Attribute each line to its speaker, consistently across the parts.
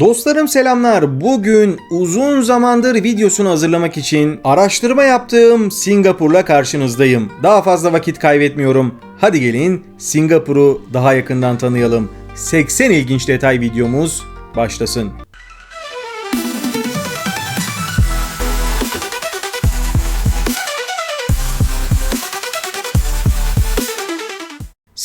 Speaker 1: Dostlarım selamlar. Bugün uzun zamandır videosunu hazırlamak için araştırma yaptığım Singapur'la karşınızdayım. Daha fazla vakit kaybetmiyorum. Hadi gelin Singapur'u daha yakından tanıyalım. 80 ilginç detay videomuz başlasın.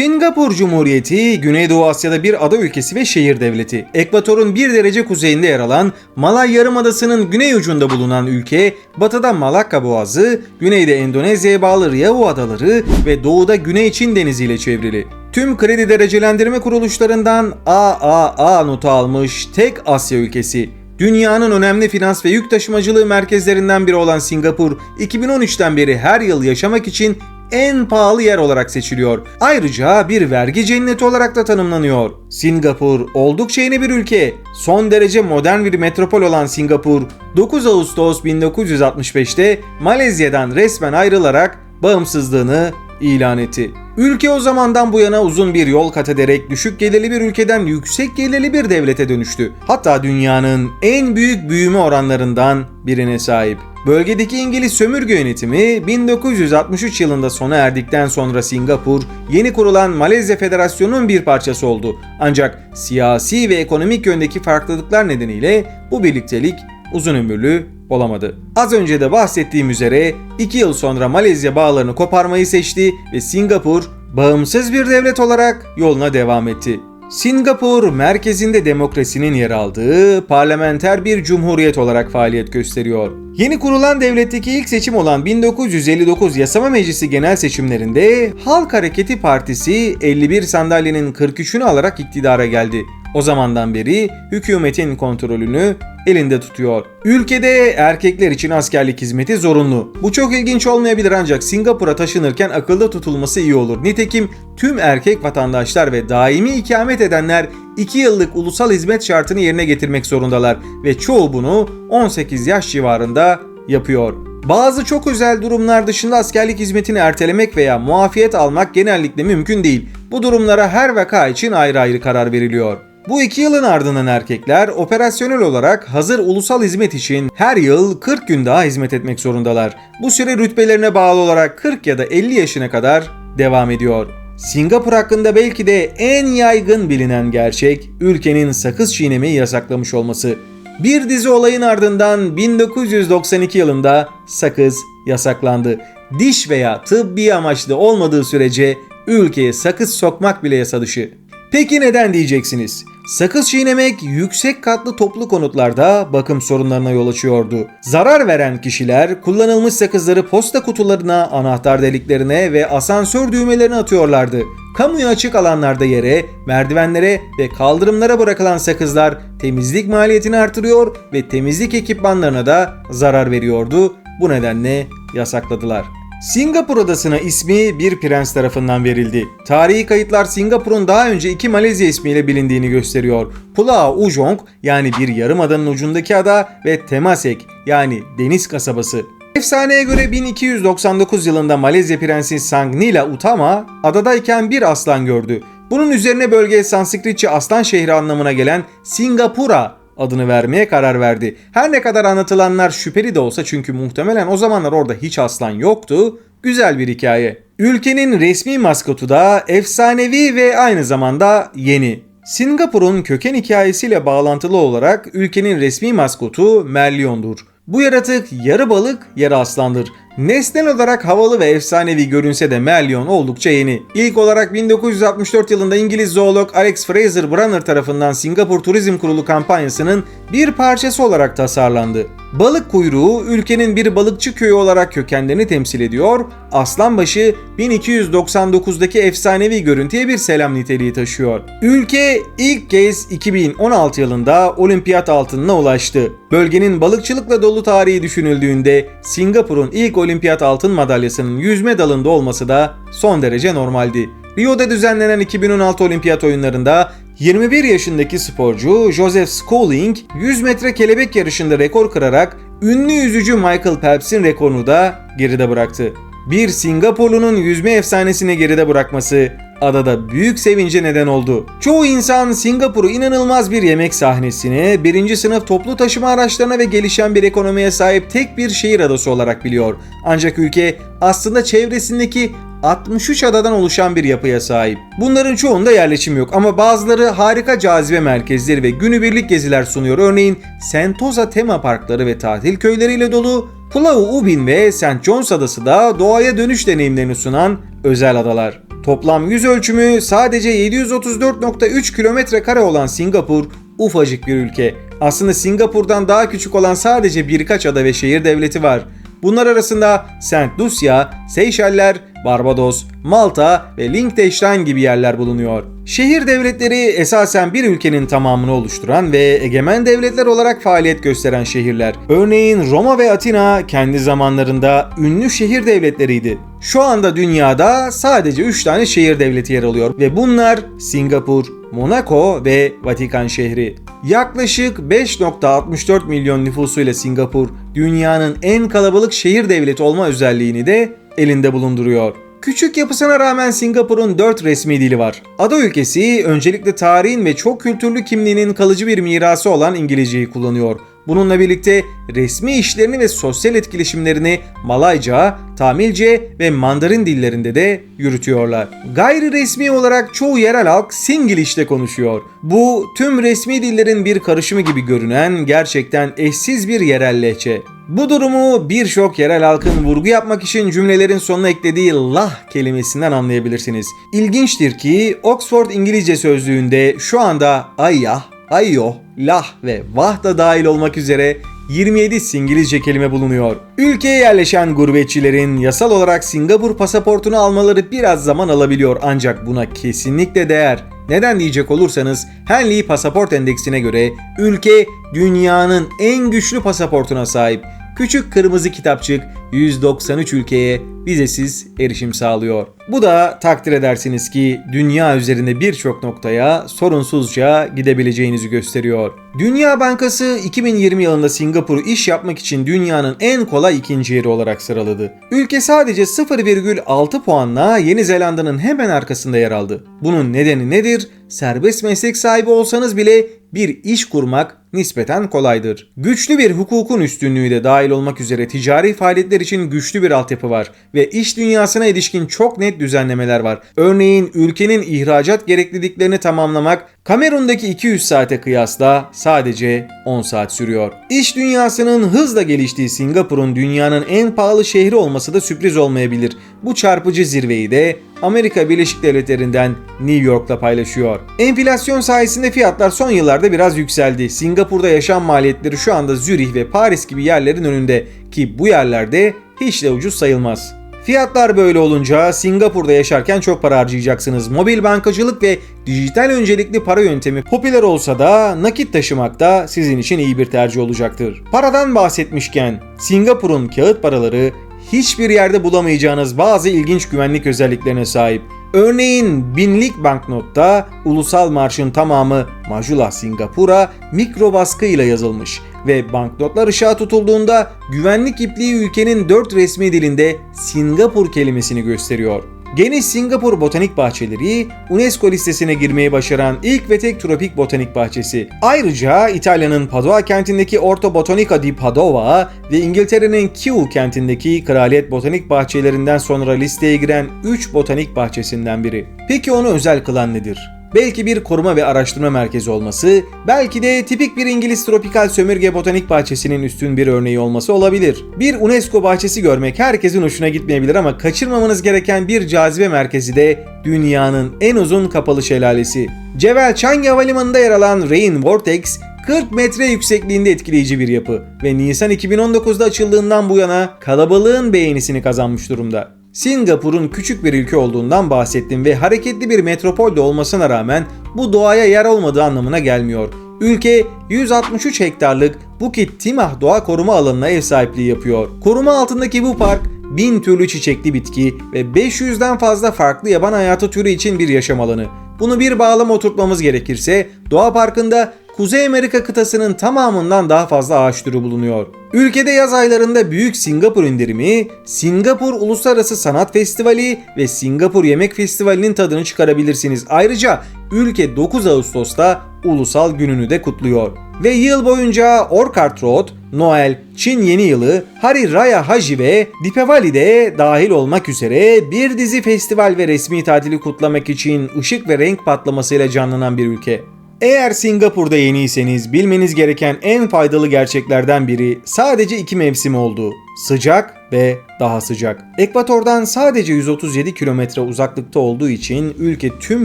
Speaker 1: Singapur Cumhuriyeti, Güneydoğu Asya'da bir ada ülkesi ve şehir devleti. Ekvatorun bir derece kuzeyinde yer alan Malay Yarımadası'nın güney ucunda bulunan ülke, batıda Malakka Boğazı, güneyde Endonezya'ya bağlı Riau Adaları ve doğuda Güney Çin Denizi ile çevrili. Tüm kredi derecelendirme kuruluşlarından AAA notu almış tek Asya ülkesi. Dünyanın önemli finans ve yük taşımacılığı merkezlerinden biri olan Singapur, 2013'ten beri her yıl yaşamak için en pahalı yer olarak seçiliyor. Ayrıca bir vergi cenneti olarak da tanımlanıyor. Singapur oldukça yeni bir ülke. Son derece modern bir metropol olan Singapur, 9 Ağustos 1965'te Malezya'dan resmen ayrılarak bağımsızlığını ilan etti. Ülke o zamandan bu yana uzun bir yol kat ederek düşük gelirli bir ülkeden yüksek gelirli bir devlete dönüştü. Hatta dünyanın en büyük büyüme oranlarından birine sahip. Bölgedeki İngiliz sömürge yönetimi 1963 yılında sona erdikten sonra Singapur yeni kurulan Malezya Federasyonu'nun bir parçası oldu. Ancak siyasi ve ekonomik yöndeki farklılıklar nedeniyle bu birliktelik uzun ömürlü olamadı. Az önce de bahsettiğim üzere 2 yıl sonra Malezya bağlarını koparmayı seçti ve Singapur bağımsız bir devlet olarak yoluna devam etti. Singapur merkezinde demokrasinin yer aldığı parlamenter bir cumhuriyet olarak faaliyet gösteriyor. Yeni kurulan devletteki ilk seçim olan 1959 Yasama Meclisi genel seçimlerinde Halk Hareketi Partisi 51 sandalyenin 43'ünü alarak iktidara geldi. O zamandan beri hükümetin kontrolünü elinde tutuyor. Ülkede erkekler için askerlik hizmeti zorunlu. Bu çok ilginç olmayabilir ancak Singapur'a taşınırken akılda tutulması iyi olur. Nitekim tüm erkek vatandaşlar ve daimi ikamet edenler 2 yıllık ulusal hizmet şartını yerine getirmek zorundalar ve çoğu bunu 18 yaş civarında yapıyor. Bazı çok özel durumlar dışında askerlik hizmetini ertelemek veya muafiyet almak genellikle mümkün değil. Bu durumlara her vaka için ayrı ayrı karar veriliyor. Bu iki yılın ardından erkekler operasyonel olarak hazır ulusal hizmet için her yıl 40 gün daha hizmet etmek zorundalar. Bu süre rütbelerine bağlı olarak 40 ya da 50 yaşına kadar devam ediyor. Singapur hakkında belki de en yaygın bilinen gerçek ülkenin sakız çiğnemeyi yasaklamış olması. Bir dizi olayın ardından 1992 yılında sakız yasaklandı. Diş veya tıbbi amaçlı olmadığı sürece ülkeye sakız sokmak bile yasa dışı. Peki neden diyeceksiniz? Sakız çiğnemek yüksek katlı toplu konutlarda bakım sorunlarına yol açıyordu. Zarar veren kişiler kullanılmış sakızları posta kutularına, anahtar deliklerine ve asansör düğmelerine atıyorlardı. Kamuya açık alanlarda yere, merdivenlere ve kaldırımlara bırakılan sakızlar temizlik maliyetini artırıyor ve temizlik ekipmanlarına da zarar veriyordu. Bu nedenle yasakladılar. Singapur adasına ismi bir prens tarafından verildi. Tarihi kayıtlar Singapur'un daha önce iki Malezya ismiyle bilindiğini gösteriyor. Pulau Ujong yani bir yarım adanın ucundaki ada ve Temasek yani deniz kasabası. Efsaneye göre 1299 yılında Malezya Prensi Sangnila Utama adadayken bir aslan gördü. Bunun üzerine bölgeye Sanskritçe aslan şehri anlamına gelen Singapura adını vermeye karar verdi. Her ne kadar anlatılanlar şüpheli de olsa çünkü muhtemelen o zamanlar orada hiç aslan yoktu. Güzel bir hikaye. Ülkenin resmi maskotu da efsanevi ve aynı zamanda yeni. Singapur'un köken hikayesiyle bağlantılı olarak ülkenin resmi maskotu Merlion'dur. Bu yaratık yarı balık, yarı aslandır. Nesnel olarak havalı ve efsanevi görünse de Merlion oldukça yeni. İlk olarak 1964 yılında İngiliz zoolog Alex Fraser Brunner tarafından Singapur Turizm Kurulu kampanyasının bir parçası olarak tasarlandı. Balık kuyruğu ülkenin bir balıkçı köyü olarak kökenlerini temsil ediyor, Aslanbaşı 1299'daki efsanevi görüntüye bir selam niteliği taşıyor. Ülke ilk kez 2016 yılında olimpiyat altınına ulaştı. Bölgenin balıkçılıkla dolu tarihi düşünüldüğünde Singapur'un ilk olimpiyat altın madalyasının yüzme dalında olması da son derece normaldi. Rio'da düzenlenen 2016 olimpiyat oyunlarında 21 yaşındaki sporcu Joseph Schooling 100 metre kelebek yarışında rekor kırarak ünlü yüzücü Michael Phelps'in rekorunu da geride bıraktı. Bir Singapurlunun yüzme efsanesini geride bırakması adada büyük sevince neden oldu. Çoğu insan Singapur'u inanılmaz bir yemek sahnesine, birinci sınıf toplu taşıma araçlarına ve gelişen bir ekonomiye sahip tek bir şehir adası olarak biliyor. Ancak ülke aslında çevresindeki 63 adadan oluşan bir yapıya sahip. Bunların çoğunda yerleşim yok ama bazıları harika cazibe merkezleri ve günübirlik geziler sunuyor. Örneğin Sentosa tema parkları ve tatil köyleriyle dolu, Pulau Ubin ve St. John's adası da doğaya dönüş deneyimlerini sunan özel adalar. Toplam yüz ölçümü sadece 734.3 kilometre kare olan Singapur ufacık bir ülke. Aslında Singapur'dan daha küçük olan sadece birkaç ada ve şehir devleti var. Bunlar arasında Saint Lucia, Seyşeller, Barbados, Malta ve Liechtenstein gibi yerler bulunuyor. Şehir devletleri esasen bir ülkenin tamamını oluşturan ve egemen devletler olarak faaliyet gösteren şehirler. Örneğin Roma ve Atina kendi zamanlarında ünlü şehir devletleriydi. Şu anda dünyada sadece 3 tane şehir devleti yer alıyor ve bunlar Singapur, Monaco ve Vatikan şehri. Yaklaşık 5.64 milyon nüfusuyla Singapur, dünyanın en kalabalık şehir devleti olma özelliğini de elinde bulunduruyor. Küçük yapısına rağmen Singapur'un 4 resmi dili var. Ada ülkesi öncelikle tarihin ve çok kültürlü kimliğinin kalıcı bir mirası olan İngilizceyi kullanıyor. Bununla birlikte resmi işlerini ve sosyal etkileşimlerini Malayca, Tamilce ve Mandarin dillerinde de yürütüyorlar. Gayri resmi olarak çoğu yerel halk Singlish'te konuşuyor. Bu tüm resmi dillerin bir karışımı gibi görünen gerçekten eşsiz bir yerel lehçe. Bu durumu birçok yerel halkın vurgu yapmak için cümlelerin sonuna eklediği lah kelimesinden anlayabilirsiniz. İlginçtir ki Oxford İngilizce sözlüğünde şu anda ayyah, ayyo, lah ve vah da dahil olmak üzere 27 Singilizce kelime bulunuyor. Ülkeye yerleşen gurbetçilerin yasal olarak Singapur pasaportunu almaları biraz zaman alabiliyor ancak buna kesinlikle değer. Neden diyecek olursanız Henley Pasaport Endeksine göre ülke dünyanın en güçlü pasaportuna sahip. Küçük kırmızı kitapçık 193 ülkeye vizesiz erişim sağlıyor. Bu da takdir edersiniz ki dünya üzerinde birçok noktaya sorunsuzca gidebileceğinizi gösteriyor. Dünya Bankası 2020 yılında Singapur'u iş yapmak için dünyanın en kolay ikinci yeri olarak sıraladı. Ülke sadece 0,6 puanla Yeni Zelanda'nın hemen arkasında yer aldı. Bunun nedeni nedir? Serbest meslek sahibi olsanız bile bir iş kurmak nispeten kolaydır. Güçlü bir hukukun üstünlüğü de dahil olmak üzere ticari faaliyetler için güçlü bir altyapı var ve iş dünyasına ilişkin çok net düzenlemeler var. Örneğin ülkenin ihracat gerekliliklerini tamamlamak Kamerun'daki 200 saate kıyasla sadece 10 saat sürüyor. İş dünyasının hızla geliştiği Singapur'un dünyanın en pahalı şehri olması da sürpriz olmayabilir. Bu çarpıcı zirveyi de Amerika Birleşik Devletleri'nden New York'la paylaşıyor. Enflasyon sayesinde fiyatlar son yıllarda biraz yükseldi. Singapur'da yaşam maliyetleri şu anda Zürih ve Paris gibi yerlerin önünde ki bu yerlerde hiç de ucuz sayılmaz. Fiyatlar böyle olunca Singapur'da yaşarken çok para harcayacaksınız. Mobil bankacılık ve dijital öncelikli para yöntemi popüler olsa da nakit taşımak da sizin için iyi bir tercih olacaktır. Paradan bahsetmişken Singapur'un kağıt paraları hiçbir yerde bulamayacağınız bazı ilginç güvenlik özelliklerine sahip. Örneğin binlik banknotta ulusal marşın tamamı Majula Singapura mikro baskıyla yazılmış ve banknotlar ışığa tutulduğunda güvenlik ipliği ülkenin dört resmi dilinde Singapur kelimesini gösteriyor. Geniş Singapur Botanik Bahçeleri UNESCO listesine girmeyi başaran ilk ve tek tropik botanik bahçesi. Ayrıca İtalya'nın Padua kentindeki Orto Botanica di Padova ve İngiltere'nin Kew kentindeki Kraliyet Botanik Bahçelerinden sonra listeye giren 3 botanik bahçesinden biri. Peki onu özel kılan nedir? Belki bir koruma ve araştırma merkezi olması, belki de tipik bir İngiliz tropikal sömürge botanik bahçesinin üstün bir örneği olması olabilir. Bir UNESCO bahçesi görmek herkesin hoşuna gitmeyebilir ama kaçırmamanız gereken bir cazibe merkezi de dünyanın en uzun kapalı şelalesi. Cebel Changi Havalimanı'nda yer alan Rain Vortex 40 metre yüksekliğinde etkileyici bir yapı ve Nisan 2019'da açıldığından bu yana kalabalığın beğenisini kazanmış durumda. Singapur'un küçük bir ülke olduğundan bahsettim ve hareketli bir metropolde olmasına rağmen bu doğaya yer olmadığı anlamına gelmiyor. Ülke 163 hektarlık Bukit Timah Doğa Koruma Alanı'na ev sahipliği yapıyor. Koruma altındaki bu park 1000 türlü çiçekli bitki ve 500'den fazla farklı yaban hayatı türü için bir yaşam alanı. Bunu bir bağlama oturtmamız gerekirse Doğa Parkı'nda Kuzey Amerika kıtasının tamamından daha fazla ağaç türü bulunuyor. Ülkede yaz aylarında Büyük Singapur indirimi, Singapur Uluslararası Sanat Festivali ve Singapur Yemek Festivali'nin tadını çıkarabilirsiniz. Ayrıca ülke 9 Ağustos'ta ulusal gününü de kutluyor. Ve yıl boyunca Orchard Road, Noel, Çin Yeni Yılı, Hari Raya Haji ve Dipavali de dahil olmak üzere bir dizi festival ve resmi tatili kutlamak için ışık ve renk patlamasıyla canlanan bir ülke. Eğer Singapur'da yeniyseniz bilmeniz gereken en faydalı gerçeklerden biri sadece iki mevsim olduğu. Sıcak ve daha sıcak. Ekvatordan sadece 137 kilometre uzaklıkta olduğu için ülke tüm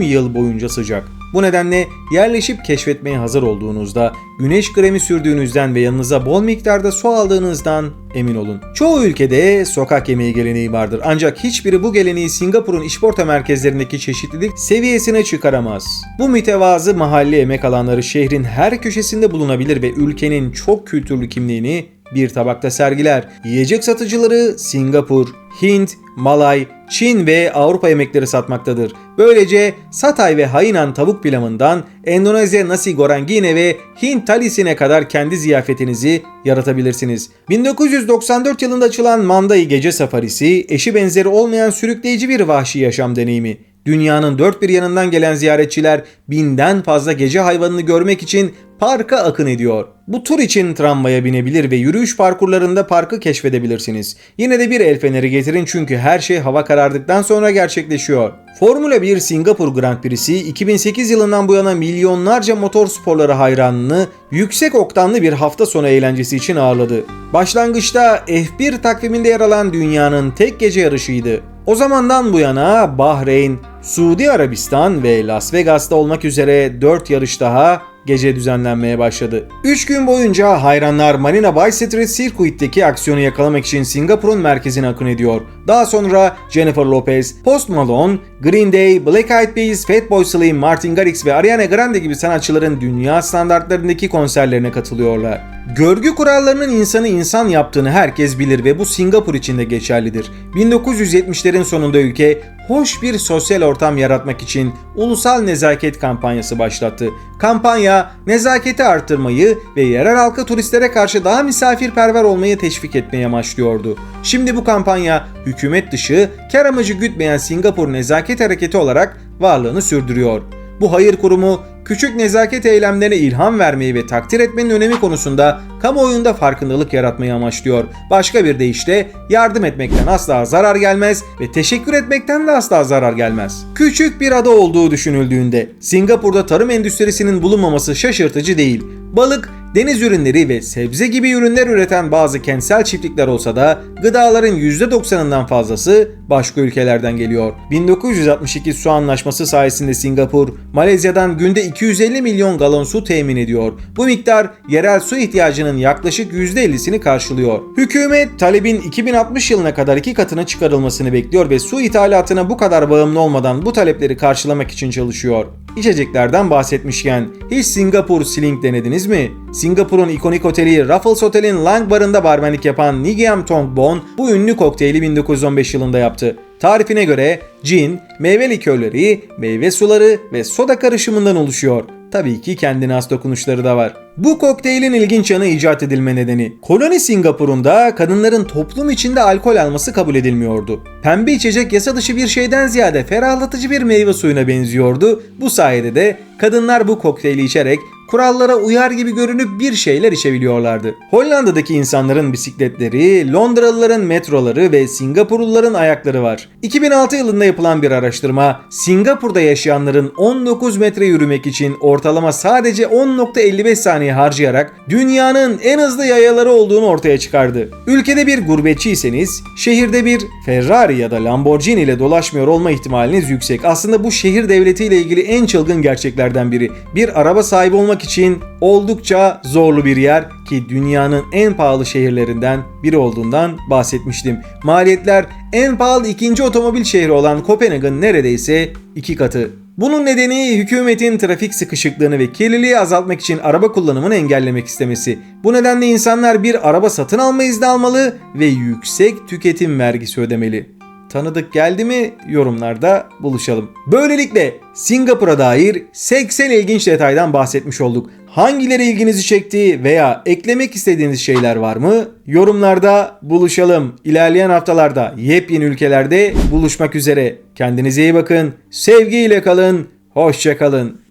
Speaker 1: yıl boyunca sıcak. Bu nedenle yerleşip keşfetmeye hazır olduğunuzda, güneş kremi sürdüğünüzden ve yanınıza bol miktarda su aldığınızdan emin olun. Çoğu ülkede sokak yemeği geleneği vardır ancak hiçbiri bu geleneği Singapur'un işporta merkezlerindeki çeşitlilik seviyesine çıkaramaz. Bu mütevazı mahalle yemek alanları şehrin her köşesinde bulunabilir ve ülkenin çok kültürlü kimliğini bir tabakta sergiler. Yiyecek satıcıları Singapur, Hint, Malay, Çin ve Avrupa yemekleri satmaktadır. Böylece Satay ve Hainan tavuk pilavından Endonezya nasi gorengine ve Hint talisine kadar kendi ziyafetinizi yaratabilirsiniz. 1994 yılında açılan Mandai Gece Safarisi eşi benzeri olmayan sürükleyici bir vahşi yaşam deneyimi. Dünyanın dört bir yanından gelen ziyaretçiler binden fazla gece hayvanını görmek için parka akın ediyor. Bu tur için tramvaya binebilir ve yürüyüş parkurlarında parkı keşfedebilirsiniz. Yine de bir el feneri getirin çünkü her şey hava karardıktan sonra gerçekleşiyor. Formula 1 Singapur Grand Prix'si 2008 yılından bu yana milyonlarca motor sporları hayranını yüksek oktanlı bir hafta sonu eğlencesi için ağırladı. Başlangıçta F1 takviminde yer alan dünyanın tek gece yarışıydı. O zamandan bu yana Bahreyn, Suudi Arabistan ve Las Vegas'ta olmak üzere 4 yarış daha gece düzenlenmeye başladı. 3 gün boyunca hayranlar Marina Bay Street Circuit'teki aksiyonu yakalamak için Singapur'un merkezine akın ediyor. Daha sonra Jennifer Lopez, Post Malone, Green Day, Black Eyed Peas, Fatboy Slim, Martin Garrix ve Ariana Grande gibi sanatçıların dünya standartlarındaki konserlerine katılıyorlar. Görgü kurallarının insanı insan yaptığını herkes bilir ve bu Singapur için de geçerlidir. 1970'lerin sonunda ülke hoş bir sosyal ortam yaratmak için ulusal nezaket kampanyası başlattı. Kampanya nezaketi artırmayı ve yerel halka turistlere karşı daha misafirperver olmayı teşvik etmeye amaçlıyordu. Şimdi bu kampanya hükümet dışı, kar amacı gütmeyen Singapur Nezaket Hareketi olarak varlığını sürdürüyor. Bu hayır kurumu küçük nezaket eylemlerine ilham vermeyi ve takdir etmenin önemi konusunda kamuoyunda farkındalık yaratmayı amaçlıyor. Başka bir deyişle yardım etmekten asla zarar gelmez ve teşekkür etmekten de asla zarar gelmez. Küçük bir ada olduğu düşünüldüğünde Singapur'da tarım endüstrisinin bulunmaması şaşırtıcı değil. Balık, deniz ürünleri ve sebze gibi ürünler üreten bazı kentsel çiftlikler olsa da gıdaların %90'ından fazlası başka ülkelerden geliyor. 1962 su anlaşması sayesinde Singapur, Malezya'dan günde 250 milyon galon su temin ediyor. Bu miktar yerel su ihtiyacının yaklaşık %50'sini karşılıyor. Hükümet talebin 2060 yılına kadar iki katına çıkarılmasını bekliyor ve su ithalatına bu kadar bağımlı olmadan bu talepleri karşılamak için çalışıyor. İçeceklerden bahsetmişken hiç Singapur Sling denediniz mi? Singapur'un ikonik oteli Raffles Otel'in Lang Bar'ında barmenlik yapan Nigiam Tong Bon bu ünlü kokteyli 1915 yılında yaptı. Tarifine göre cin, meyve likörleri, meyve suları ve soda karışımından oluşuyor. Tabii ki kendine has dokunuşları da var. Bu kokteylin ilginç yanı icat edilme nedeni. Koloni Singapur'unda kadınların toplum içinde alkol alması kabul edilmiyordu. Pembe içecek yasa dışı bir şeyden ziyade ferahlatıcı bir meyve suyuna benziyordu. Bu sayede de kadınlar bu kokteyli içerek kurallara uyar gibi görünüp bir şeyler içebiliyorlardı. Hollanda'daki insanların bisikletleri, Londralıların metroları ve Singapurluların ayakları var. 2006 yılında yapılan bir araştırma, Singapur'da yaşayanların 19 metre yürümek için ortalama sadece 10.55 saniye harcayarak dünyanın en hızlı yayaları olduğunu ortaya çıkardı. Ülkede bir gurbetçiyseniz, şehirde bir Ferrari ya da Lamborghini ile dolaşmıyor olma ihtimaliniz yüksek. Aslında bu şehir devletiyle ilgili en çılgın gerçeklerden biri. Bir araba sahibi olmak için oldukça zorlu bir yer ki dünyanın en pahalı şehirlerinden biri olduğundan bahsetmiştim. Maliyetler en pahalı ikinci otomobil şehri olan Kopenhag'ın neredeyse iki katı. Bunun nedeni hükümetin trafik sıkışıklığını ve kirliliği azaltmak için araba kullanımını engellemek istemesi. Bu nedenle insanlar bir araba satın alma izni almalı ve yüksek tüketim vergisi ödemeli. Tanıdık geldi mi yorumlarda buluşalım. Böylelikle Singapur'a dair 80 ilginç detaydan bahsetmiş olduk. Hangileri ilginizi çekti veya eklemek istediğiniz şeyler var mı? Yorumlarda buluşalım. İlerleyen haftalarda yepyeni ülkelerde buluşmak üzere. Kendinize iyi bakın. Sevgiyle kalın. Hoşça kalın.